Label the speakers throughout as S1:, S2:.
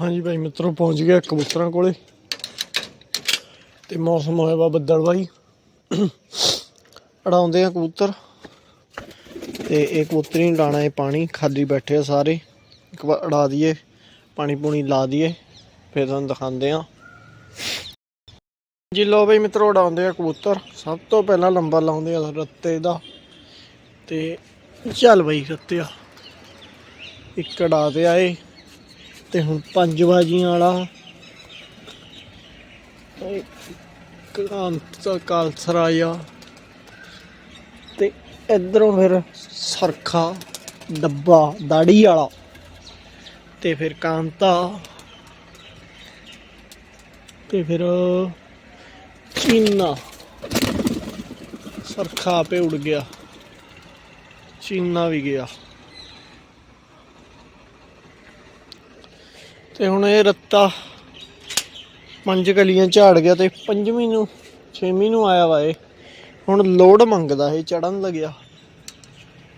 S1: ਹਾਂਜੀ ਭਾਈ, ਮਿੱਤਰੋ, ਪਹੁੰਚ ਗਿਆ ਕਬੂਤਰਾਂ ਕੋਲੇ। ਤੇ ਮੌਸਮ ਹੋਇਆ ਵਾ ਬੱਦਲ ਬਾਈ ਅੜਾਉਂਦੇ ਆ ਕਬੂਤਰ। ਤੇ ਇਹ ਕਬੂਤਰ ਹੀ ਲਾਣਾ ਹੈ ਪਾਣੀ, ਖਾਲੀ ਬੈਠੇ ਆ ਸਾਰੇ। ਇੱਕ ਵਾਰ ਅੜਾ ਦਈਏ, ਪਾਣੀ ਪੂਣੀ ਲਾ ਦਈਏ, ਫਿਰ ਤੁਹਾਨੂੰ ਦਿਖਾਉਂਦੇ ਆ। ਜੀ ਲੋ ਬਈ ਮਿੱਤਰੋ ਉਡਾਉਂਦੇ ਆ ਕਬੂਤਰ। ਸਭ ਤੋਂ ਪਹਿਲਾਂ ਲੰਬਾ ਲਾਉਂਦੇ ਆ ਰੱਤੇ ਦਾ। ਤੇ ਚੱਲ ਬਈ ਰੱਤਿਆ ਇੱਕ ਅੜਾ ਤੇ ਆਏ। ਤੇ ਹੁਣ ਪੰਜ ਬਾਜੀਆਂ ਵਾਲਾ। ਕਾਂਤ ਕਾਲਸਰਾਇਆ ਤੇ ਇਧਰੋਂ ਫਿਰ ਸਰਖਾ, ਡੱਬਾ, ਦਾੜੀ ਵਾਲਾ। ਤੇ ਫਿਰ ਕਾਂਤਾ। ਤੇ ਫਿਰ ਚੀਨਾ। ਸਰਖਾ ਪੇ ਉੜ ਗਿਆ। ਚੀਨਾ ਵੀ ਗਿਆ। ਤੇ ਹੁਣ ਇਹ ਰੱਤਾ ਪੰਜ ਗਲੀਆਂ ਝਾੜ ਗਿਆ ਤੇ ਪੰਜਵੀਂ ਨੂੰ, ਛੇਵੀਂ ਨੂੰ ਆਇਆ ਵਾ ਇਹ। ਹੁਣ ਲੋਡ ਮੰਗਦਾ ਇਹ ਚੜਨ ਲੱਗਿਆ।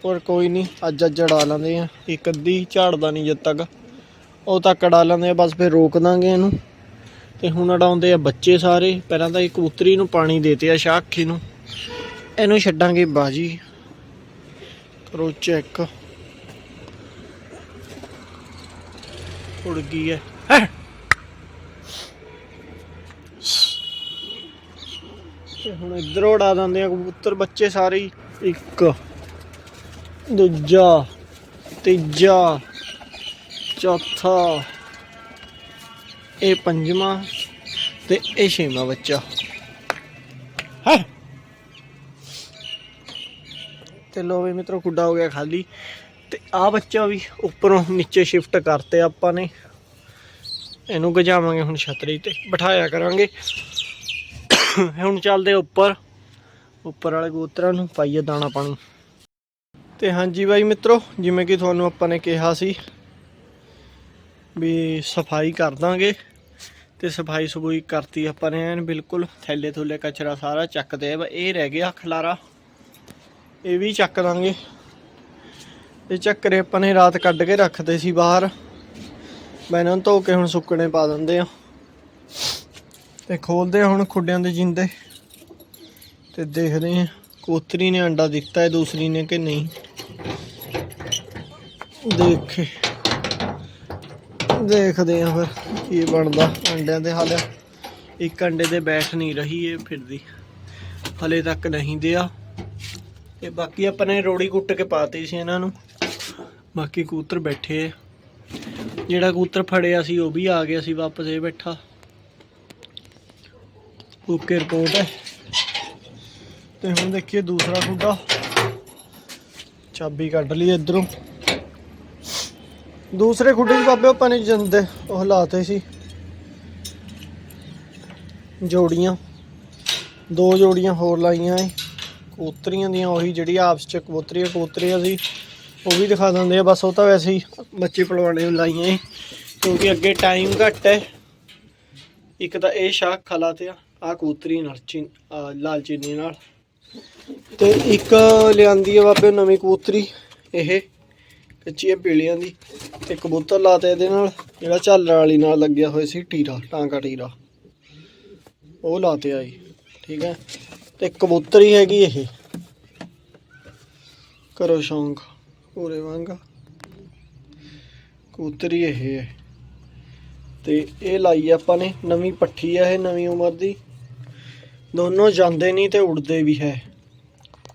S1: ਪਰ ਕੋਈ ਨਹੀਂ, ਅੱਜ ਅੱਜ ਅੜਾ ਲੈਂਦੇ ਆ। ਇੱਕ ਅੱਧੀ ਝਾੜਦਾ ਨਹੀਂ ਜਦ ਤੱਕ। ਉਹ ਤੱਕ ਅੜਾ ਲੈਂਦੇ ਆ, ਬਸ ਫਿਰ ਰੋਕ ਦਾਂਗੇ ਇਹਨੂੰ। ਤੇ ਹੁਣ ਅਡਾਉਂਦੇ ਆ ਬੱਚੇ ਸਾਰੇ। ਪਹਿਲਾਂ ਤਾਂ ਇਹ ਕਬੂਤਰੀ ਨੂੰ ਪਾਣੀ ਦੇਤੇ ਆ ਸ਼ਾਖੀ ਨੂੰ। ਇਹਨੂੰ ਛੱਡਾਂਗੇ ਬਾਜੀ। ਕਰੋ ਚੈੱਕ। ਉੜ ਗਈ ਹੈ। ਤੇ ਹੁਣ ਇੱਧਰ ਉਡਾ ਦਿੰਦੇ ਆ ਕਬੂਤਰ ਬੱਚੇ ਸਾਰੇ ਹੀ। ਇੱਕ ਦੂਜਾ ਤੀਜਾ ਚੌਥਾ ਇਹ ਪੰਜਵਾਂ ਤੇ ਇਹ ਛੇਵਾਂ ਬੱਚਾ। ਹੈ? ਤੇ ਲੋ ਵੀ ਮਿੱਤਰੋ ਕੁੱਡਾ ਹੋ ਗਿਆ ਖਾਲੀ। ਤੇ ਆ ਬੱਚਾ ਵੀ ਉੱਪਰੋਂ ਨੀਚੇ ਸ਼ਿਫਟ ਕਰਤੇ ਆਪਾਂ ਨੇ। ਇਹਨੂੰ ਗਜਾਵਾਂਗੇ ਹੁਣ ਛਤਰੀ ਤੇ, ਬਿਠਾਇਆ ਕਰਾਂਗੇ। ਹੁਣ ਚੱਲਦੇ ਉੱਪਰ। ਉੱਪਰ ਵਾਲੇ ਕਬੂਤਰਾਂ ਨੂੰ ਪਾਈਏ ਦਾਣਾ ਪਾਣੀ। ਤੇ ਹਾਂਜੀ ਬਾਈ ਮਿੱਤਰੋ, ਜਿਵੇਂ ਕਿ ਤੁਹਾਨੂੰ ਆਪਾਂ ਨੇ ਕਿਹਾ ਸੀ ਵੀ ਸਫ਼ਾਈ ਕਰ ਦਾਂਗੇ। ਤੇ ਸਫ਼ਾਈ ਸਫੂਈ ਕਰਤੀ ਆਪਾਂ ਨੇ ਐਨ, ਬਿਲਕੁਲ ਥੈਲੇ ਥੁੱਲੇ ਕਚਰਾ ਸਾਰਾ ਚੱਕਦੇ ਆ। ਇਹ ਰਹਿ ਗਿਆ ਖਲਾਰਾ। ਇਹ ਵੀ ਚੱਕ ਦਾਂਗੇ। ਇਹ ਚੱਕਰੇ ਆਪਾਂ ਨੇ ਰਾਤ ਕੱਢ ਕੇ ਰੱਖਦੇ ਸੀ ਬਾਹਰ। ਮੈਂ ਇਹਨਾਂ ਨੂੰ ਧੋ ਕੇ ਹੁਣ ਸੁੱਕਣੇ ਪਾ ਦਿੰਦੇ ਆ। ਤੇ ਖੋਲਦੇ ਆ ਹੁਣ ਖੁੱਡਿਆਂ ਦੇ ਜਿੰਦੇ। ਤੇ ਦੇਖਦੇ ਆ ਕੋਤਰੀ ਨੇ ਅੰਡਾ ਦਿੱਤਾ ਹੈ, ਦੂਸਰੀ ਨੇ ਕਿ ਨਹੀਂ। ਦੇਖੇ। ਦੇਖਦੇ ਆ ਫਿਰ ਕੀ ਬਣਦਾ ਅੰਡਿਆਂ ਦੇ ਹਾਲ। ਇੱਕ ਅੰਡੇ ਦੇ ਬੈਠ ਨਹੀਂ ਰਹੀ ਇਹ ਫਿਰਦੀ। ਹਲੇ ਤੱਕ ਨਹੀਂ ਦਿਆ। ਤੇ ਬਾਕੀ ਆਪਾਂ ਨੇ ਰੋੜੀ ਕੁੱਟ ਕੇ ਪਾਤੀ ਸੀ ਇਹਨਾਂ ਨੂੰ। ਬਾਕੀ ਕਬੂਤਰ ਬੈਠੇ ਆ। ਜਿਹੜਾ ਕਬੂਤਰ ਫੜਿਆ ਸੀ ਉਹ ਵੀ ਆ ਗਿਆ ਸੀ ਵਾਪਸ, ਇਹ ਬੈਠਾ। ਓਕੇ ਰਿਪੋਰਟ ਹੈ। ਤੇ ਹੁਣ ਦੇਖੀਏ ਦੂਸਰਾ ਖੁੱਡਾ। ਚਾਬੀ ਕੱਢ ਲਈ ਇਧਰੋਂ। ਦੂਸਰੇ ਖੁੱਡੇ 'ਚ ਬਾਬੇ ਆਪਾਂ ਨੇ ਜੰਦੇ, ਉਹ ਲਾਤੇ ਸੀ। ਜੋੜੀਆਂ। ਦੋ ਜੋੜੀਆਂ ਹੋਰ ਲਾਈਆਂ ਏ। ਕਬੂਤਰੀਆਂ ਦੀਆਂ ਉਹੀ ਜਿਹੜੀ ਆਪਸ ਚ ਕਬੂਤਰੀਆਂ ਕਬੂਤਰੀਆਂ ਸੀ। ਉਹ ਵੀ ਦਿਖਾ ਦਿੰਦੇ ਆ, ਬਸ ਉਹ ਤਾਂ ਵੈਸੇ ਹੀ ਬੱਚੇ ਪਲਵਾਣੇ ਲਾਈਆਂ ਏ ਕਿਉਂਕਿ ਅੱਗੇ ਟਾਈਮ ਘੱਟ ਹੈ ਇੱਕ ਤਾਂ ਇਹ ਸ਼ਾਖ ਖਲਾ ਤੇ ਆ ਆ ਕਬੂਤਰੀ ਨਾਲ ਚੀਨ ਲਾਲ ਚੀਨੀ ਨਾਲ। ਤੇ ਇੱਕ ਲਿਆਂਦੀ ਆ ਬਾਬੇ ਨਵੀਂ ਕਬੂਤਰੀ, ਇਹ। ਕੱਚੀਆਂ ਪੀਲੀਆਂ ਦੀ। ਤੇ ਕਬੂਤਰ ਲਾਤੇ ਇਹਦੇ ਨਾਲ, ਜਿਹੜਾ ਝਾਲਰ ਵਾਲੀ ਨਾਲ ਲੱਗਿਆ ਹੋਇਆ ਸੀ ਟੀਰਾ, ਟਾਂਕਾ ਟੀਰਾ। ਉਹ ਲਾਤੇ ਆਈ, ਠੀਕ ਹੈ ਤੇ ਕਬੂਤਰੀ ਹੈਗੀ ਇਹ। ਕਰੋ ਸ਼ੌਂਕ। ਪੂਰੇ ਵਾਂਗਾ ਕਬੂਤਰ ਇਹ ਹੈ। ਤੇ ਇਹ ਲਾਈ ਆਪਾਂ ਨੇ, ਨਵੀਂ ਪੱਠੀ ਆ ਇਹ, ਨਵੀਂ ਉਮਰ ਦੀ। ਦੋਨੋਂ ਜਾਂਦੇ ਨਹੀਂ ਤੇ ਉੜਦੇ ਵੀ ਹੈ।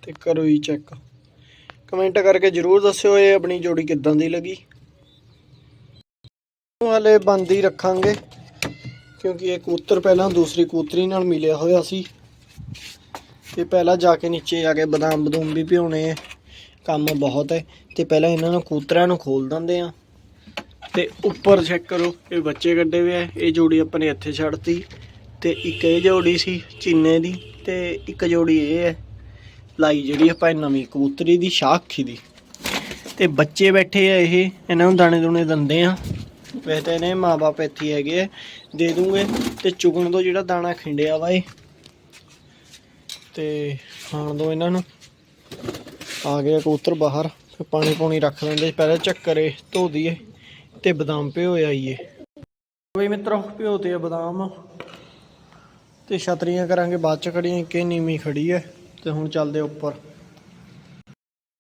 S1: ਤੇ ਕਰੋ ਹੀ ਚੈੱਕ ਕਮੈਂਟ ਕਰਕੇ ਜਰੂਰ ਦੱਸਿਓ ਇਹ ਆਪਣੀ ਜੋੜੀ ਕਿੱਦਾਂ ਦੀ ਲੱਗੀ। ਹਾਲੇ ਬੰਦ ਹੀ ਰੱਖਾਂਗੇ, ਕਿਉਂਕਿ ਇਹ ਕੂਤਰ ਪਹਿਲਾਂ ਦੂਸਰੀ ਕੂਤਰੀ ਨਾਲ ਮਿਲਿਆ ਹੋਇਆ ਸੀ। ਤੇ ਪਹਿਲਾਂ ਜਾ ਕੇ ਨੀਚੇ ਆ ਕੇ ਬਦਾਮ ਬਦੂਮ ਵੀ ਭਿਉਣੇ ਕੰਮ ਬਹੁਤ ਹੈ। ਤੇ ਪਹਿਲਾਂ ਇਹਨਾਂ ਨੂੰ ਕੂਤਰਿਆਂ ਨੂੰ ਖੋਲ ਦਿੰਦੇ ਆ। ਤੇ ਉੱਪਰ ਚੈੱਕ ਕਰੋ ਇਹ ਬੱਚੇ ਕੱਢੇ ਹੋਏ ਆ ਇਹ ਜੋੜੀ ਆਪਾਂ ਨੇ ਇੱਥੇ ਛੱਡਤੀ। ਤੇ ਇੱਕ ਇਹ ਜੋੜੀ ਸੀ ਚੀਨੇ ਦੀ ਤੇ ਇੱਕ ਜੋੜੀ ਇਹ ਹੈ ਲਾਈ ਜਿਹੜੀ ਆਪਾਂ ਨਵੀਂ ਕਬੂਤਰੀ ਦੀ ਸ਼ਾਖੀ ਦੀ। ਤੇ ਬੱਚੇ ਬੈਠੇ ਆ ਇਹ ਇਹਨਾਂ ਨੂੰ ਦਾਣੇ ਦੂਣੇ ਦਿੰਦੇ ਆ। ਵੈਸੇ ਤਾਂ ਇਹਨੇ ਮਾਪੇ ਇੱਥੇ ਹੈਗੇ ਆ, ਦੇ ਦੂੰਗੇ। ਤੇ ਚੁਗਣ ਤੋਂ ਜਿਹੜਾ ਦਾਣਾ ਖਿੰਡਿਆ ਵਾ ਇਹ ਤੇ ਖਾਣ ਦੋ ਇਹਨਾਂ ਨੂੰ। ਆ ਗਿਆ ਕਬੂਤਰ ਬਾਹਰ। ਫਿਰ ਪਾਣੀ ਪੂਣੀ ਰੱਖ ਲੈਂਦੇ, ਪਹਿਲਾਂ ਚੱਕਰੇ ਧੋ ਦਈਏ ਤੇ ਬਦਾਮ ਭਿਓ ਆਈਏ। ਬਈ ਮਿੱਤਰੋ ਭਿਓਤੇ ਆ ਬਦਾਮ। ਤੇ ਛਤਰੀਆਂ ਕਰਾਂਗੇ, ਬਾਅਦ ਚ ਖੜੀਆਂ ਕਿ ਨੀਵੀਂ ਖੜੀ ਐ ਤੇ ਹੁਣ ਚੱਲਦੇ ਉੱਪਰ।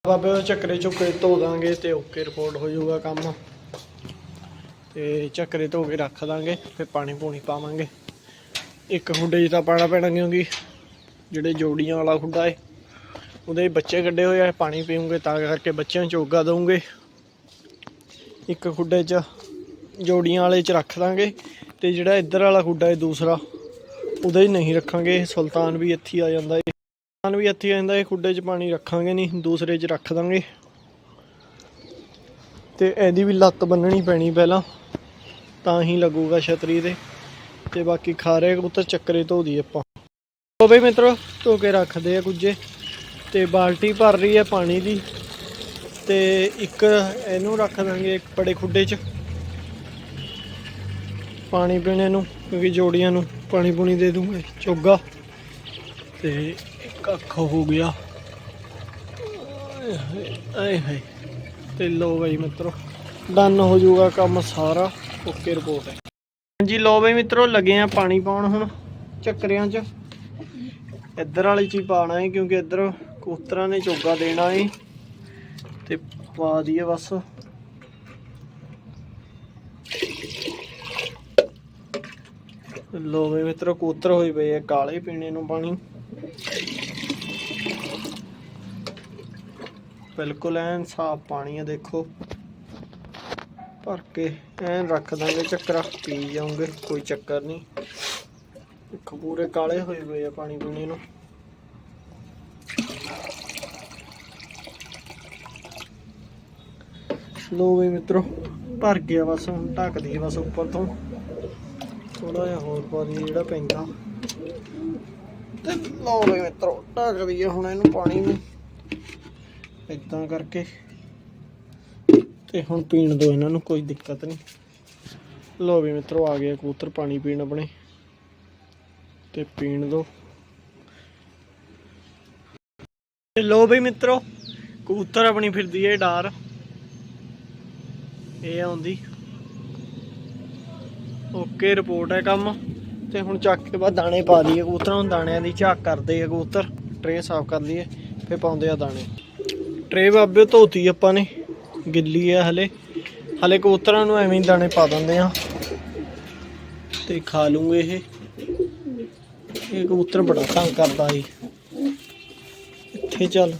S1: ਬਾਬੇ ਉਹ ਚੱਕਰੇ ਚੁੱਕਰੇ ਧੋ ਦਾਂਗੇ ਤੇ ਓਕੇ ਰਿਪੋਰਟ ਹੋ ਜਾਊਗਾ ਕੰਮ। ਤੇ ਚੱਕਰੇ ਧੋ ਕੇ ਰੱਖ ਦਾਂਗੇ, ਫਿਰ ਪਾਣੀ ਪੂਣੀ ਪਾਵਾਂਗੇ। ਇੱਕ ਖੁੱਡੇ 'ਚ ਤਾਂ ਪਾਣਾ ਪੈਣਾ ਕਿਉਂਕਿ ਜਿਹੜੇ ਜੋੜੀਆਂ ਵਾਲਾ ਖੁੱਡਾ ਏ ਉਹਦੇ ਬੱਚੇ ਕੱਢੇ ਹੋਏ ਆ ਪਾਣੀ ਪੀਉਂਗੇ ਤਾਂ ਕਰਕੇ ਬੱਚਿਆਂ ਨੂੰ ਚੋਗਾ ਦਊਂਗੇ। ਇੱਕ ਖੁੱਡੇ 'ਚ ਜੋੜੀਆਂ ਵਾਲੇ 'ਚ ਰੱਖ ਦਾਂਗੇ ਤੇ ਜਿਹੜਾ ਇੱਧਰ ਵਾਲਾ ਖੁੱਡਾ ਏ ਦੂਸਰਾ, ਉਹਦੇ 'ਚ ਨਹੀਂ ਰੱਖਾਂਗੇ। ਸੁਲਤਾਨ ਵੀ ਇੱਥੇ ਆ ਜਾਂਦਾ ਏ। ਸੁਲਤਾਨ ਵੀ ਇੱਥੇ ਆ ਜਾਂਦਾ ਏ ਖੁੱਡੇ 'ਚ ਪਾਣੀ ਰੱਖਾਂਗੇ ਨਹੀਂ, ਦੂਸਰੇ 'ਚ ਰੱਖ ਦਾਂਗੇ। ਤੇ ਇਹਦੀ ਵੀ ਲੱਤ ਬੰਨਣੀ ਪੈਣੀ ਪਹਿਲਾਂ, ਤਾਂ ਹੀ ਲੱਗੂਗਾ ਛਤਰੀ ਤੇ। ਤੇ ਬਾਕੀ ਖਾਰੇ ਉੱਤੇ ਚੱਕਰੇ ਧੋ ਦੀ ਆਪਾਂ। ਉਹ ਬਈ ਮਿੱਤਰੋ, ਧੋ ਕੇ ਰੱਖਦੇ ਆ ਕੁਝੇ ਤੇ ਬਾਲਟੀ ਭਰ ਰਹੀ ਹੈ ਪਾਣੀ ਦੀ ਤੇ ਇੱਕ ਇਹਨੂੰ ਰੱਖ ਦਾਂਗੇ ਇੱਕ ਬੜੇ ਖੁੱਡੇ 'ਚ ਪਾਣੀ ਪੀਣੇ ਨੂੰ ਕਿਉਂਕਿ ਜੋੜੀਆਂ ਨੂੰ ਪਾਣੀ ਪੂਣੀ ਦੇ ਦੂੰਗੇ ਚੋਗਾ। ਤੇ ਇੱਕ ਅੱਖ ਹੋ ਗਿਆ। ਆਏ ਹਾਏ, ਤੇ ਲੋ ਬਈ ਮਿੱਤਰੋ ਡਨ ਹੋ ਜਾਊਗਾ ਕੰਮ ਸਾਰਾ ਓਕੇ ਰਿਪੋਰਟ ਹੈ। ਹਾਂਜੀ ਲੋ ਬਈ ਮਿੱਤਰੋ ਲੱਗੇ ਆ ਪਾਣੀ ਪਾਉਣ ਹੁਣ ਚੱਕਰਿਆਂ 'ਚ। ਇੱਧਰ ਵਾਲੀ ਚ ਹੀ ਪਾਣਾ ਹੈ ਕਿਉਂਕਿ ਇੱਧਰ ਕਬੂਤਰਾਂ ਨੇ ਚੋਗਾ ਦੇਣਾ ਹੈ ਤੇ ਪਾ ਦਈਏ ਬਸ। ਲੋ ਬਈ ਮਿੱਤਰੋ, ਕਬੂਤਰ ਹੋਈ ਪਏ ਆ, ਕਾਲੇ ਪੀਣੇ ਨੂੰ ਪਾਣੀ। ਬਿਲਕੁਲ ਐਨ ਸਾਫ਼ ਪਾਣੀ ਆ, ਦੇਖੋ। ਭਰ ਕੇ ਐਨ ਰੱਖ ਦਾਂਗੇ ਚੱਕਰ, ਪੀ ਜਾਉਂਗੇ ਕੋਈ ਚੱਕਰ ਨਹੀਂ। ਦੇਖੋ, ਪੂਰੇ ਕਾਲੇ ਹੋਏ ਪਏ ਆ ਪਾਣੀ ਪੀਣੇ ਨੂੰ। ਲੋ ਵੀ ਮਿੱਤਰੋ, ਭਰ ਗਿਆ ਬਸ, ਹੁਣ ਢੱਕ ਦਈਏ ਬਸ ਉੱਪਰ ਤੋਂ। ਥੋੜਾ ਜਿਹਾ ਹੋਰ ਪਾ ਦਈਏ ਜਿਹੜਾ ਪੈਂਦਾ। ਤੇ ਲੋ ਵੀ ਮਿੱਤਰੋ ਢੱਕ ਦਈਏ ਹੁਣ ਇਹਨੂੰ ਪਾਣੀ ਨੂੰ ਇਦਾਂ ਕਰਕੇ। ਤੇ ਹੁਣ ਪੀਣ ਦੋ ਇਹਨਾਂ ਨੂੰ, ਕੋਈ ਦਿੱਕਤ ਨਹੀਂ। ਲੋ ਵੀ ਮਿੱਤਰੋ, ਆ ਗਏ ਕਬੂਤਰ, ਪਾਣੀ ਪੀਣ ਆਪਣੇ। ਤੇ ਪੀਣ ਦੋ। ਤੇ ਲੋ ਬਈ ਮਿੱਤਰੋ, ਕਬੂਤਰ ਆਪਣੀ ਫਿਰਦੀ ਏ ਡਾਰ। ਇਹ ਆਉਂਦੀ। ਓਕੇ ਰਿਪੋਰਟ ਹੈ ਕੰਮ। ਤੇ ਹੁਣ ਚੱਕ ਕੇ ਬਾਅਦ ਦਾਣੇ ਪਾ ਦਈਏ ਕਬੂਤਰਾਂ ਨੂੰ। ਦਾਣਿਆਂ ਦੀ ਝਾਕ ਕਰਦੇ ਆ ਕਬੂਤਰ। ਟਰੇ ਸਾਫ਼ ਕਰ ਲਈਏ ਫੇ ਪਾਉਂਦੇ ਆ ਦਾਣੇ। ਟਰੇ ਬਾਬੇ ਧੋਤੀ ਆਪਾਂ ਨੇ। ਗਿੱਲੀ ਆ ਹਲੇ। ਹਲੇ ਕਬੂਤਰਾਂ ਨੂੰ ਐਵੇਂ ਹੀ ਦਾਣੇ ਪਾ ਦਿੰਦੇ ਆ। ਤੇ ਖਾ ਲੂੰਗੇ ਇਹ। ਇਹ ਕਬੂਤਰ ਬੜਾ ਤੰਗ ਕਰਦਾ ਏ। ਇੱਥੇ ਚੱਲ।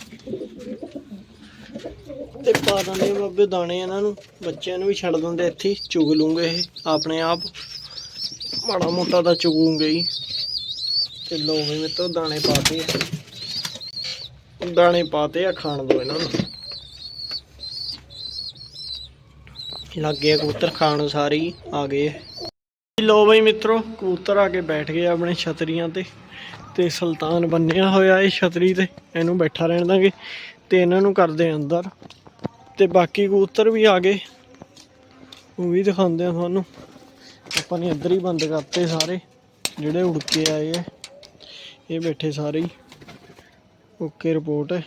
S1: ਤੇ ਪਾ ਦਿੰਦੇ ਆ ਬਾਬੇ, ਦਾਣੇ ਇਹਨਾਂ ਨੂੰ, ਬੱਚਿਆਂ ਨੂੰ ਵੀ ਛੱਡ ਦਿੰਦੇ ਇੱਥੇ ਚੁਗ ਲੂੰਗੇ ਇਹ, ਆਪਣੇ ਆਪ। ਮਾੜਾ ਮੋਟਾ ਤਾਂ ਚੁਗੂਗੇ ਹੀ। ਤੇ ਲੋ ਵੀ ਮਿੱਤਰੋ, ਦਾਣੇ ਪਾਤੇ ਦਾਣੇ ਪਾਤੇ ਆ ਖਾਣ ਦੋ ਇਹਨਾਂ ਨੂੰ। ਲੱਗੇ ਆ ਕਬੂਤਰ ਖਾਣ ਸਾਰੇ ਹੀ, ਆ ਗਏ ਲੋ ਬਈ ਮਿੱਤਰੋ, ਕਬੂਤਰ ਆ ਕੇ ਬੈਠ ਗਏ ਆਪਣੇ ਛਤਰੀਆਂ ਤੇ। ਤੇ ਸੁਲਤਾਨ ਬੰਨਿਆ ਹੋਇਆ ਇਹ ਛਤਰੀ ਤੇ, ਇਹਨੂੰ ਬੈਠਾ ਰਹਿਣ ਦਾਂਗੇ। ਤੇ ਇਹਨਾਂ ਨੂੰ ਕਰਦੇ ਅੰਦਰ। ਤੇ ਬਾਕੀ ਕਬੂਤਰ ਵੀ ਆ ਗਏ। ਉਹ ਵੀ ਦਿਖਾਉਂਦੇ ਆ ਤੁਹਾਨੂੰ। ਆਪਾਂ ਨੇ ਇੱਧਰ ਹੀ ਬੰਦ ਕਰਤੇ ਸਾਰੇ, ਜਿਹੜੇ ਉੜ ਕੇ ਆਏ ਆ। ਇਹ ਬੈਠੇ ਸਾਰੇ ਹੀ। ਓਕੇ, ਰਿਪੋਰਟ ਹੈ।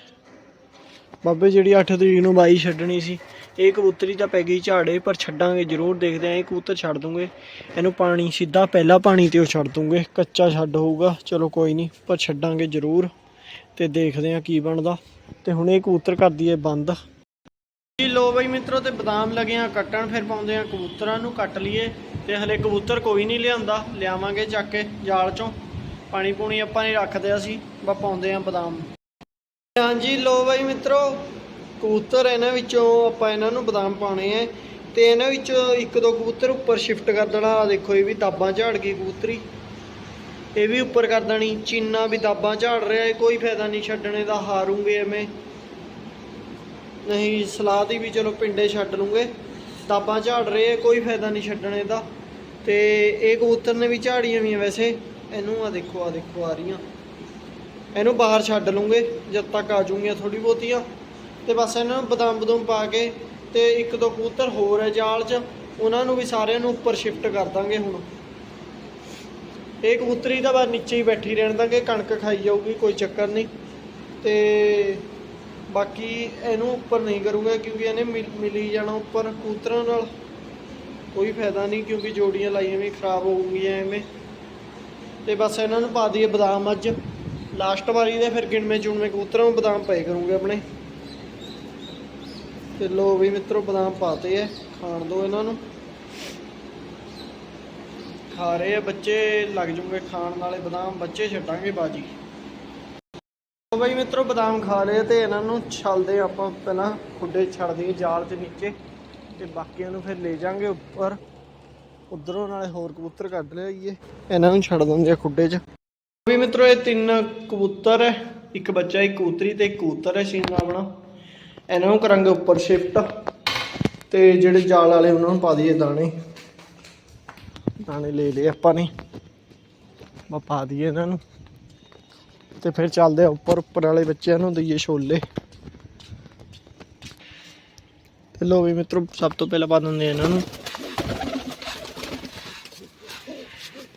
S1: ਬਾਬੇ, ਜਿਹੜੀ 8 ਤਰੀਕ ਨੂੰ ਬਾਈ ਛੱਡਣੀ ਸੀ, ਇਹ ਕਬੂਤਰੀ ਤਾਂ ਪੈ ਗਈ ਝਾੜੇ, ਪਰ ਛੱਡਾਂਗੇ, ਜ਼ਰੂਰ ਦੇਖਦੇ ਆਂ, ਇਹ ਕਬੂਤਰ ਛੱਡ ਦੂੰਗੇ। ਇਹਨੂੰ ਪਾਣੀ, ਸਿੱਧਾ ਪਹਿਲਾ ਪਾਣੀ ਤੇ ਉਹ ਛੱਡ ਦੂੰਗੇ। ਕੱਚਾ ਛੱਡ ਹੋਊਗਾ। ਚਲੋ ਕੋਈ ਨਹੀਂ, ਪਰ ਛੱਡਾਂਗੇ ਜ਼ਰੂਰ ਤੇ ਦੇਖਦੇ ਆਂ ਕੀ ਬਣਦਾ। ਤੇ ਹੁਣ ਇਹ ਕਬੂਤਰ ਕਰਦੀ ਦਈਏ ਬੰਦ। ਜੀ ਲੋ ਬਈ ਮਿੱਤਰੋ ਤੇ ਬਦਾਮ ਲਗੇ ਆ, ਕੱਟਣ ਫਿਰ ਪਾਉਂਦੇ ਆ ਕਬੂਤਰਾਂ ਨੂੰ, ਕੱਟ ਲਈਏ। ਤੇ ਹਲੇ ਕਬੂਤਰ ਕੋਈ ਨਹੀਂ ਲਿਆਂਦਾ, ਲਿਆਵਾਂਗੇ ਚੱਕ ਕੇ ਜਾਲ ਚੋਂ। ਪਾਣੀ ਪੂਣੀ ਆਪਾਂ ਨੇ ਰੱਖਦੇ ਸੀ, ਬਾ ਪਾਉਂਦੇ ਆ ਬਦਾਮ। ਹਾਂਜੀ ਲੋ ਬਈ ਮਿੱਤਰੋ, ਕਬੂਤਰ ਇਹਨਾਂ ਵਿੱਚੋਂ ਆਪਾਂ ਇਹਨਾਂ ਨੂੰ ਬਦਾਮ ਪਾਉਣੇ ਆ। ਤੇ ਇਹਨਾਂ ਵਿੱਚੋਂ ਇੱਕ ਦੋ ਕਬੂਤਰ ਉੱਪਰ ਸ਼ਿਫਟ ਕਰ ਦੇਣਾ ਆ ਦੇਖੋ ਇਹ ਵੀ ਦਾਬਾਂ ਝਾੜ ਗਈ ਕਬੂਤਰੀ। ਇਹ ਵੀ ਉੱਪਰ ਕਰ ਦੇਣੀ, ਚੀਨਾ ਵੀ ਦਾਬਾਂ ਝਾੜ ਰਿਹਾ ਹੈ ਕੋਈ ਫਾਇਦਾ ਨਹੀਂ ਛੱਡਣੇ ਦਾ, ਹਾਰੂਗੇ ਐਵੇਂ। ਨਹੀਂ ਸਲਾਹ ਦੀ ਵੀ ਚਲੋ ਪਿੰਡੇ ਛੱਡ ਲੂੰਗੇ। ਤਾਬਾਂ ਝਾੜ ਰਹੇ ਕੋਈ ਫਾਇਦਾ ਨਹੀਂ ਛੱਡਣੇ ਦਾ। ਤੇ ਇਹ ਕਬੂਤਰ ਨੇ ਵੀ ਝਾੜੀਆਂ ਵੀ ਵੈਸੇ। ਇਹਨੂੰ ਆ ਦੇਖੋ ਆ ਦੇਖੋ, ਆ ਰਹੀਆਂ। ਇਹਨੂੰ ਬਾਹਰ ਛੱਡ ਲੂੰਗੇ, ਜਦ ਤੱਕ ਆ ਜੂਗੀਆਂ ਥੋੜੀ ਬਹੁਤੀਆਂ। ਤੇ ਬਸ ਇਹਨਾਂ ਨੂੰ ਬਦਾਮ ਬਦੂਮ ਪਾ ਕੇ ਤੇ ਇੱਕ ਦੋ ਕਬੂਤਰ ਹੋਰ ਹੈ ਜਾਲ 'ਚ, ਉਹਨਾਂ ਨੂੰ ਵੀ ਸਾਰਿਆਂ ਨੂੰ ਉੱਪਰ ਸ਼ਿਫਟ ਕਰ ਦਾਂਗੇ ਹੁਣ। ਇਹ ਕਬੂਤਰੀ ਤਾਂ ਬਸ ਨੀਚੇ ਹੀ ਬੈਠੀ ਰਹਿਣ ਦਾਂਗੇ, ਕਣਕ ਖਾਈ ਜਾਊਗੀ, ਕੋਈ ਚੱਕਰ ਨਹੀਂ। ਤੇ ਬਾਕੀ ਇਹਨੂੰ ਉੱਪਰ ਨਹੀਂ ਕਰੂਗਾ ਕਿਉਂਕਿ ਇਹਨੇ ਮਿਲ ਮਿਲ ਜਾਣਾ ਉੱਪਰ ਕਬੂਤਰਾਂ ਨਾਲ। ਕੋਈ ਫਾਇਦਾ ਨਹੀਂ ਕਿਉਂਕਿ ਜੋੜੀਆਂ ਲਾਈਆਂ ਵੀ ਖਰਾਬ ਹੋਊਗੀਆਂ ਐਵੇਂ। ਤੇ ਬਸ ਇਹਨਾਂ ਨੂੰ ਪਾ ਦਈਏ ਬਦਾਮ ਅੱਜ। ਲਾਸਟ ਵਾਰੀ ਦੇ ਫਿਰ ਗਿਣਵੇਂ ਚੁਣਵੇਂ ਕਬੂਤਰਾਂ ਨੂੰ ਬਦਾਮ ਪਏ ਕਰੂਗੇ ਆਪਣੇ। ਤੇ ਲੋ ਵੀ ਮਿੱਤਰੋ ਬਦਾਮ ਪਾਤੇ ਐ, ਖਾਣ ਦੋ ਇਹਨਾਂ ਨੂੰ। ਖਾ ਰਹੇ ਆ ਬੱਚੇ, ਲੱਗ ਜੂਗੇ ਖਾਣ ਨਾਲੇ ਬਦਾਮ ਬੱਚੇ ਛੱਡਾਂਗੇ ਬਾਜੀ। ਲੋ ਬਈ ਮਿੱਤਰੋ, ਬਦਾਮ ਖਾ ਲਏ ਤੇ ਇਹਨਾਂ ਨੂੰ ਛਲਦੇ ਆਪਾਂ ਪਹਿਲਾਂ ਖੁੱਡੇ ਛੱਡ ਦਈਏ ਜਾਲ ਦੇ ਨੀਚੇ ਤੇ ਬਾਕੀਆਂ ਨੂੰ ਫਿਰ ਲੈ ਜਾਾਂਗੇ ਉੱਪਰ। ਉਧਰੋਂ ਨਾਲੇ ਹੋਰ ਕਬੂਤਰ ਕੱਢ ਲਿਆਈਏ ਇਹਨਾਂ ਨੂੰ ਛੱਡ ਦਿੰਦੇ ਆ ਖੁੱਡੇ 'ਚ। ਵੀ ਮਿੱਤਰੋ, ਇਹ ਤਿੰਨ ਕਬੂਤਰ ਹੈ ਇੱਕ ਬੱਚਾ, ਇੱਕ ਕਬੂਤਰੀ ਤੇ ਇੱਕ ਕਬੂਤਰ ਹੈ ਸੀਨਾ ਆਪਣਾ। ਇਹਨਾਂ ਨੂੰ ਕਰਾਂਗੇ ਉੱਪਰ ਸ਼ਿਫਟ ਤੇ ਜਿਹੜੇ ਜਾਲ ਵਾਲੇ ਉਹਨਾਂ ਨੂੰ ਪਾ ਦਈਏ ਦਾਣੇ। ਦਾਣੇ ਲੈ ਲਏ ਆਪਾਂ ਨੇ। ਬਾ ਪਾ ਦਈਏ ਇਹਨਾਂ ਨੂੰ। ਤੇ ਫਿਰ ਚੱਲਦੇ ਆ ਉੱਪਰ ਉੱਪਰ ਵਾਲੇ ਬੱਚਿਆਂ ਨੂੰ ਦਈਏ ਛੋਲੇ। ਤੇ ਲੋ ਵੀ ਮਿੱਤਰੋ, ਸਭ ਤੋਂ ਪਹਿਲਾਂ ਪਾ ਦਿੰਦੇ ਇਹਨਾਂ ਨੂੰ।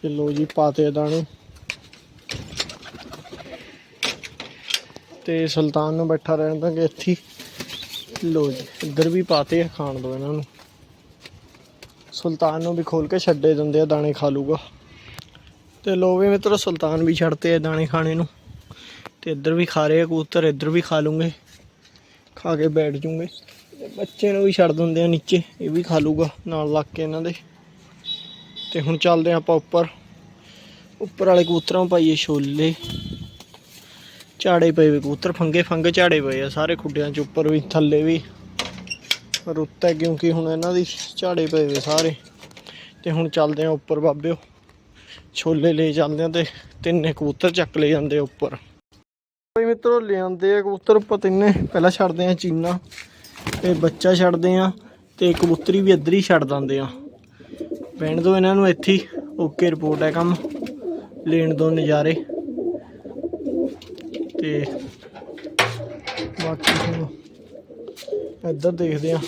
S1: ਤੇ ਲੋ ਜੀ ਪਾਤੇ ਆ ਦਾਣੇ ਤੇ ਸੁਲਤਾਨ ਨੂੰ ਬੈਠਾ ਰਹਿਣ ਦਾਂਗੇ ਇੱਥੇ ਲੋ ਜੀ, ਇੱਧਰ ਵੀ ਪਾਤੇ ਆ, ਖਾਣ ਦੋ ਇਹਨਾਂ ਨੂੰ। ਸੁਲਤਾਨ ਨੂੰ ਵੀ ਖੋਲ ਕੇ ਛੱਡੇ ਦਿੰਦੇ ਆ, ਦਾਣੇ ਖਾ ਲੂਗਾ। ਤੇ ਲੋ ਵੀ ਮਿੱਤਰੋ, ਸੁਲਤਾਨ ਵੀ ਛੱਡਤੇ ਆ ਦਾਣੇ ਖਾਣੇ ਨੂੰ। ਤੇ ਇੱਧਰ ਵੀ ਖਾ ਰਹੇ ਆ ਕਬੂਤਰ, ਇੱਧਰ ਵੀ ਖਾ ਲੂੰਗੇ। ਖਾ ਕੇ ਬੈਠ ਜੂਗੇ। ਬੱਚੇ ਨੂੰ ਵੀ ਛੱਡ ਦਿੰਦੇ ਆ ਨੀਚੇ, ਇਹ ਵੀ ਖਾ ਲੂਗਾ, ਨਾਲ ਲੱਗ ਕੇ ਇਹਨਾਂ ਦੇ। ਤੇ ਹੁਣ ਚੱਲਦੇ ਆ ਆਪਾਂ ਉੱਪਰ। ਉੱਪਰ ਵਾਲੇ ਕਬੂਤਰਾਂ ਪਾਈਏ ਛੋਲੇ। ਝਾੜੇ ਪਏ ਵੇ ਕਬੂਤਰ, ਫੰਗੇ ਫੰਗੇ ਝਾੜੇ ਪਏ ਆ ਸਾਰੇ ਖੁੱਡਿਆਂ 'ਚ, ਉੱਪਰ ਵੀ, ਥੱਲੇ ਵੀ। ਰੁੱਤ ਹੈ ਕਿਉਂਕਿ ਹੁਣ ਇਹਨਾਂ ਦੀ ਝਾੜੇ ਪਏ ਵੇ ਸਾਰੇ। ਤੇ ਹੁਣ ਚੱਲਦੇ ਆ ਉੱਪਰ ਬਾਬਿਓ। ਛੋਲੇ ਲੈ ਚੱਲਦੇ ਆ ਤੇ ਤਿੰਨੇ ਕਬੂਤਰ ਚੱਕ ਲੈ ਜਾਂਦੇ ਆ ਉੱਪਰ। ਬਈ ਮਿੱਤਰੋ ਲਿਆਂਦੇ ਆ ਕਬੂਤਰ, ਆਪਾਂ ਤਿੰਨੇ ਪਹਿਲਾਂ ਛੱਡਦੇ ਆ ਚੀਨਾ ਤੇ ਬੱਚਾ ਛੱਡਦੇ ਆ ਤੇ ਕਬੂਤਰੀ ਵੀ ਇੱਧਰ ਹੀ ਛੱਡ ਦਿੰਦੇ ਆ। ਬੈਣ ਦੋ ਇਹਨਾਂ ਨੂੰ ਇੱਥੇ ਓਕੇ ਰਿਪੋਰਟ ਹੈ ਕੰਮ, ਲੈਣ ਦੋ ਨਜ਼ਾਰੇ। ਤੇ ਬਾਕੀ ਹੁਣ ਇੱਧਰ ਦੇਖਦੇ ਆ,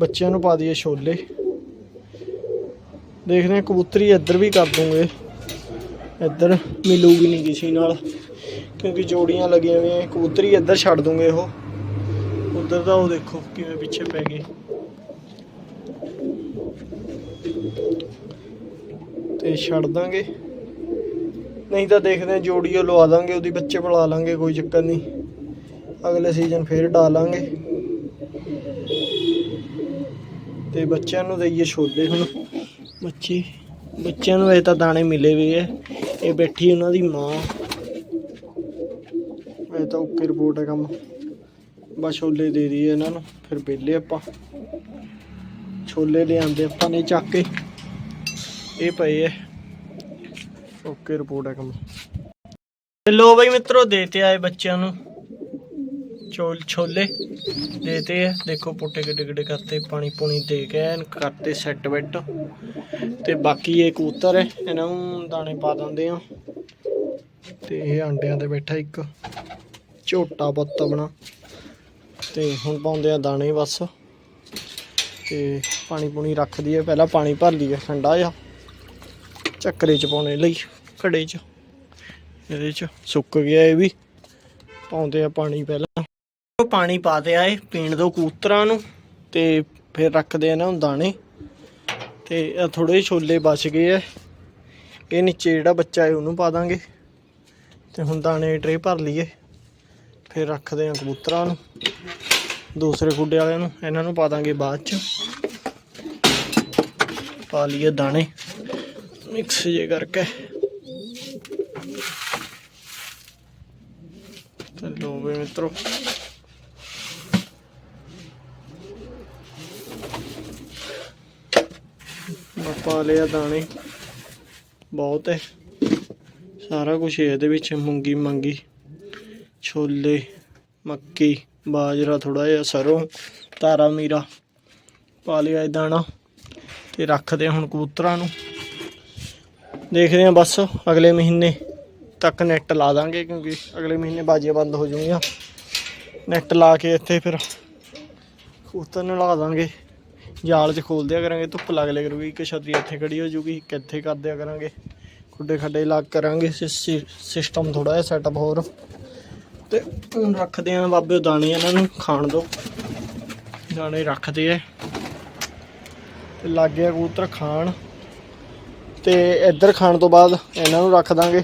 S1: ਬੱਚਿਆਂ ਨੂੰ ਪਾ ਦਈਏ ਛੋਲੇ। ਦੇਖਦੇ ਆ ਕਬੂਤਰੀ ਇੱਧਰ ਵੀ ਕਰ ਦੂੰਗੇ। ਇੱਧਰ ਮਿਲੂਗੀ ਨਹੀਂ ਕਿਸੇ ਨਾਲ। ਕਿਉਂਕਿ ਜੋੜੀਆਂ ਲੱਗੀਆਂ ਹੋਈਆਂ ਕਬੂਤਰੀ ਇੱਧਰ ਛੱਡ ਦੂੰਗੇ ਉਹ। ਉਧਰ ਦਾ ਉਹ ਦੇਖੋ ਕਿਵੇਂ ਪਿੱਛੇ ਪੈ ਗਏ। ਤੇ ਛੱਡ ਦਾਂਗੇ। ਨਹੀਂ ਤਾਂ ਦੇਖਦੇ ਹਾਂ, ਜੋੜੀ ਉਹ ਲਵਾ ਦਾਂਗੇ, ਉਹਦੀ ਬੱਚੇ ਬੁਲਾ ਲਾਂਗੇ, ਕੋਈ ਚੱਕਰ ਨਹੀਂ। ਅਗਲੇ ਸੀਜ਼ਨ ਫੇਰ ਡਾਲਾਂਗੇ ਤੇ ਬੱਚਿਆਂ ਨੂੰ ਦਈਏ ਛੋਲੇ ਹੁਣ। ਬੱਚੇ, ਬੱਚਿਆਂ ਨੂੰ ਇਹ ਤਾਂ ਦਾਣੇ ਮਿਲੇ ਵੀ ਐ ਇਹ ਬੈਠੀ ਉਹਨਾਂ ਦੀ ਮਾਂ। ਤਾਂ ਓਕੇ ਰਿਪੋਰਟ ਹੈ ਕੰਮ। ਬਸ ਛੋਲੇ ਦੇ ਦਈਏ ਇਹਨਾਂ ਨੂੰ, ਫਿਰ ਵਿਹਲੇ ਆਪਾਂ। ਛੋਲੇ ਲਿਆਂਦੇ ਆਪਾਂ ਨੇ ਚੱਕ ਕੇ। ਇਹ ਪਏ ਐ ਓਕੇ ਰਿਪੋਰਟ ਹੈ ਕੰਮ। ਤੇ ਲੋ ਬਈ ਮਿੱਤਰੋ, ਦੇਤੇ ਆਏ ਬੱਚਿਆਂ ਨੂੰ। ਚੋਲ, ਛੋਲੇ ਦੇਤੇ ਆ। ਦੇਖੋ ਪੁੱਟੇ ਕਿੱਡੇ ਕਿੱਡੇ ਕਰਤੇ, ਪਾਣੀ ਪੂਣੀ ਦੇ ਕੇ ਐਨ ਕਰਤੇ ਸੈੱਟ ਬੈੱਡ ਤੇ ਬਾਕੀ ਇਹ ਕਬੂਤਰ ਹੈ ਇਹਨਾਂ ਨੂੰ ਦਾਣੇ ਪਾ ਦਿੰਦੇ ਆ। ਤੇ ਇਹ ਆਂਡਿਆਂ ਤੇ ਬੈਠਾ ਇੱਕ। ਝੋਟਾ ਪੁੱਤ ਆਪਣਾ। ਤੇ ਹੁਣ ਪਾਉਂਦੇ ਆ ਦਾਣੇ ਬਸ। ਤੇ ਪਾਣੀ ਪੂਣੀ ਰੱਖ ਦਈਏ। ਪਹਿਲਾਂ ਪਾਣੀ ਭਰ ਲਈਏ, ਠੰਡਾ ਜਿਹਾ। ਚੱਕਰੇ ਚ ਪਾਉਣੇ ਲਈ ਘੜੇ ਚ। ਇਹਦੇ ਚ ਸੁੱਕ ਗਿਆ ਇਹ ਵੀ। ਪਾਉਂਦੇ ਆ ਪਾਣੀ ਪਹਿਲਾਂ। ਉਹ ਪਾਣੀ ਪਾਦੇ ਆਏ, ਪੀਣ ਦੋ ਕਬੂਤਰਾਂ ਨੂੰ। ਤੇ ਫਿਰ ਰੱਖਦੇ ਆ ਨਾ ਨੂੰ ਦਾਣੇ। ਤੇ ਇਹ ਥੋੜੇ ਛੋਲੇ ਬਚ ਗਏ ਆ। ਇਹ ਨੀਚੇ ਜਿਹੜਾ ਬੱਚਾ ਹੈ, ਉਹਨੂੰ ਪਾ ਦਾਂਗੇ। ਤੇ ਹੁਣ ਦਾਣੇ ਟਰੇ ਭਰ ਲਈਏ। ਫਿਰ ਰੱਖਦੇ ਆ ਕਬੂਤਰਾਂ ਨੂੰ, ਦੂਸਰੇ ਗੁੱਡੇ ਵਾਲਿਆਂ ਨੂੰ, ਇਹਨਾਂ ਨੂੰ ਪਾ ਦਾਂਗੇ ਬਾਅਦ ਚ। ਪਾ ਲਈਏ ਦਾਣੇ, ਮਿਕਸ ਜੇ ਕਰਕੇ। ਤੇ ਲੋ ਵੀ ਮਿੱਤਰੋ। ਪਾ ਲਿਆ ਦਾਣੇ। ਬਹੁਤ ਹੈ। ਸਾਰਾ ਕੁਝ ਇਹਦੇ ਵਿੱਚ ਮੂੰਗੀ ਮੰਗੀ। ਛੋਲੇ, ਮੱਕੀ, ਬਾਜਰਾ ਥੋੜਾ ਜਿਹਾ ਸਰੋਂ ਤਾਰਾ ਮੀਰਾ ਪਾ ਲਿਆ ਦਾਣਾ ਤੇ ਰੱਖਦੇ ਹਾਂ ਹੁਣ ਕਬੂਤਰਾਂ ਨੂੰ। ਦੇਖਦੇ ਹਾਂ ਬਸ ਅਗਲੇ ਮਹੀਨੇ ਤੱਕ ਨੈਟ ਲਾ ਦਾਂਗੇ ਕਿਉਂਕਿ ਅਗਲੇ ਮਹੀਨੇ ਬਾਜੀਆਂ ਬੰਦ ਹੋ ਜਾਣਗੀਆਂ। ਨੈਟ ਲਾ ਕੇ ਇੱਥੇ ਫਿਰ ਕਬੂਤਰ ਨੂੰ ਲਾ ਦਾਂਗੇ। ਜਾਲ 'ਚ ਖੋਲ ਦਿਆ ਕਰਾਂਗੇ, ਧੁੱਪ ਲੱਗ ਲਿਆ ਕਰੂਗੀ, ਇੱਕ ਛਤਰੀ ਇੱਥੇ ਖੜੀ ਹੋ ਜੂਗੀ ਇੱਕ ਇੱਥੇ ਕਰ ਦਿਆ ਕਰਾਂਗੇ। ਖੁੱਡੇ ਖੱਡੇ ਲੱਗ ਕਰਾਂਗੇ ਸਿਸਟਮ ਥੋੜਾ ਜਿਹਾ ਸੈਟਅਪ ਹੋਰ। ਤੇ ਹੁਣ ਰੱਖਦੇ ਆਂ ਬਾਬੇ ਦਾਣੇ ਇਹਨਾਂ ਨੂੰ, ਖਾਣ ਦੋ। ਦਾਣੇ ਰੱਖਦੇ ਆ ਤੇ ਲੱਗ ਗਿਆ ਕਬੂਤਰ ਖਾਣ। ਤੇ ਇੱਧਰ ਖਾਣ ਤੋਂ ਬਾਅਦ ਇਹਨਾਂ ਨੂੰ ਰੱਖ ਦਾਂਗੇ।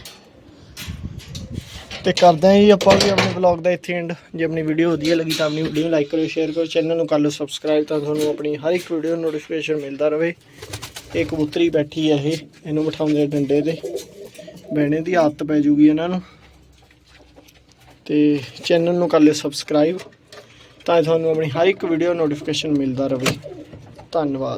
S1: ਤੇ ਕਰਦੇ ਹਾਂ ਜੀ ਆਪਾਂ ਵੀ ਆਪਣੇ ਵਲੌਗ ਦਾ ਇੱਥੇ ਐਂਡ ਜੇ ਆਪਣੀ ਵੀਡੀਓ ਵਧੀਆ ਲੱਗੀ ਤਾਂ ਆਪਣੀ ਵੀਡੀਓ ਨੂੰ ਲਾਈਕ ਕਰੋ ਸ਼ੇਅਰ ਕਰੋ ਚੈਨਲ ਨੂੰ ਕਰ ਲਓ ਸਬਸਕ੍ਰਾਈਬ ਤਾਂ ਤੁਹਾਨੂੰ ਆਪਣੀ ਹਰ ਇੱਕ ਵੀਡੀਓ ਨੋਟੀਫਿਕੇਸ਼ਨ ਮਿਲਦਾ ਰਹੇ ਇਹ ਕਬੂਤਰੀ ਬੈਠੀ ਹੈ ਇਹ, ਇਹਨੂੰ ਬਿਠਾਉਂਦੇ ਡੰਡੇ ਤੇ। ਬਹਿਣੇ ਦੀ ਆਦਤ ਪੈ ਜੂਗੀ ਇਹਨਾਂ ਨੂੰ। ਤੇ ਚੈਨਲ ਨੂੰ ਕਰ ਲਿਓ ਸਬਸਕ੍ਰਾਈਬ ਤਾਂ ਤੁਹਾਨੂੰ ਆਪਣੀ ਹਰ ਇੱਕ ਵੀਡੀਓ ਨੋਟੀਫਿਕੇਸ਼ਨ ਮਿਲਦਾ ਰਹੇ। ਧੰਨਵਾਦ।